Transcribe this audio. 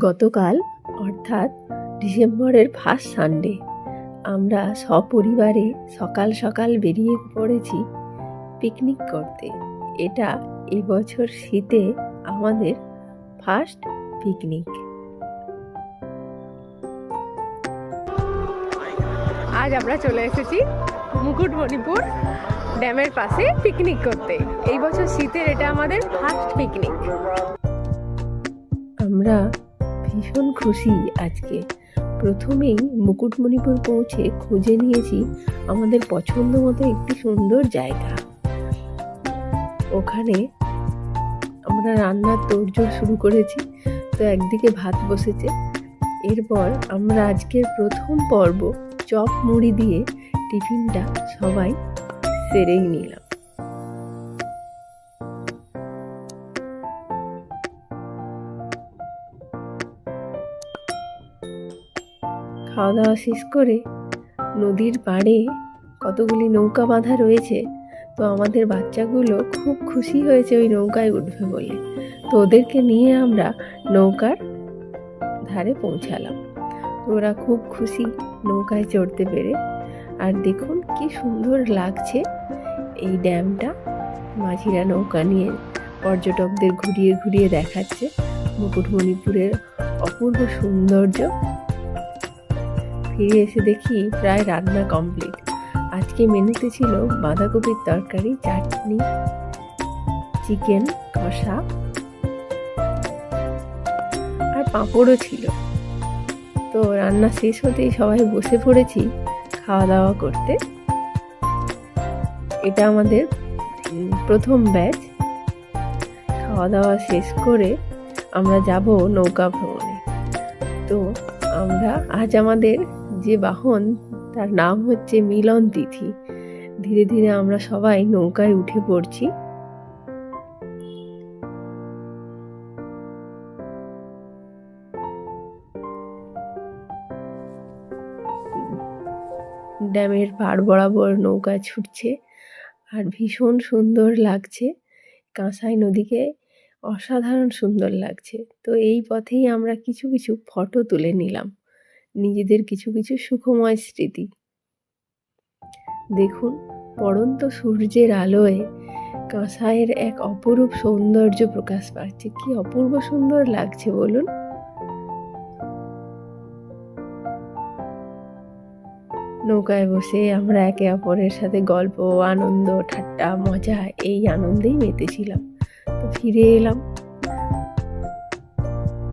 গতকাল, অর্থাৎ ডিসেম্বরের ফার্স্ট সানডে, আমরা সপরিবারে সকাল সকাল বেরিয়ে পড়েছি পিকনিক করতে। এটা এবছর শীতে আমাদের ফার্স্ট পিকনিক। আজ আমরা চলে এসেছি মুকুটমণিপুর ড্যামের পাশে পিকনিক করতে। এই বছর শীতের এটা আমাদের ফার্স্ট পিকনিক। আমরা ভীষণ খুশি আজকে। প্রথমেই মুকুটমণিপুর পৌঁছে খুঁজে নিয়েছি আমাদের পছন্দ মতো একটি সুন্দর জায়গা। ওখানে আমরা রান্নার তোড়জোড় শুরু করেছি, তো একদিকে ভাত বসেছে। এরপর আমরা আজকের প্রথম পর্ব চপ মুড়ি দিয়ে টিফিনটা সবাই সেরেই নিলাম। খাওয়া দাওয়া শেষ করে নদীর পাড়ে কতগুলি নৌকা বাঁধা রয়েছে, তো আমাদের বাচ্চাগুলো খুব খুশি হয়েছে ওই নৌকায় উঠবে বলে। তো ওদেরকে নিয়ে আমরা নৌকার ধারে পৌঁছালাম। ওরা খুব খুশি নৌকায় চড়তে পেরে। আর দেখুন কি সুন্দর লাগছে এই ড্যামটা। মাঝিরা নৌকা নিয়ে পর্যটকদের ঘুরিয়ে ঘুরিয়ে দেখাচ্ছে। মুকুটমণিপুরের অপূর্ব সৌন্দর্য। ফিরে এসে দেখি প্রায় রান্না কমপ্লিট আজকে মেনুতে ছিল বাঁধাকপির তরকারি, চাটনি চিকেন কষা আর পাঁপড়ও ছিল। তো রান্না শেষ হতেই সবাই বসে পড়েছি খাওয়া দাওয়া করতে। এটা আমাদের প্রথম ব্যাচ খাওয়া দাওয়া শেষ করে আমরা যাব নৌকা ভ্রমণে। তো আমরা আজ আমাদের যে বাহন, তার নাম হচ্ছে মিলন তিথি। ধীরে ধীরে আমরা সবাই নৌকায় উঠে পড়ছি। ড্যামের পার বরাবর নৌকা ছুটছে আর ভীষণ সুন্দর লাগছে। কাঁসাই নদীকে অসাধারণ সুন্দর লাগছে। তো এই পথেই আমরা কিছু কিছু ফটো তুলে নিলাম। নিজেদের কিছু কিছু সুখময় স্মৃতি। দেখুন, পড়ন্ত সূর্যের আলোয় কাঁসাইয়ের এক অপরূপ সৌন্দর্য প্রকাশ পাচ্ছে। কি অপূর্ব সুন্দর লাগছে, বলুন। নৌকায় বসে আমরা একে অপরের সাথে গল্প, আনন্দ, ঠাট্টা, মজা, এই আনন্দেই মেতেছিলাম। তো ফিরে এলাম।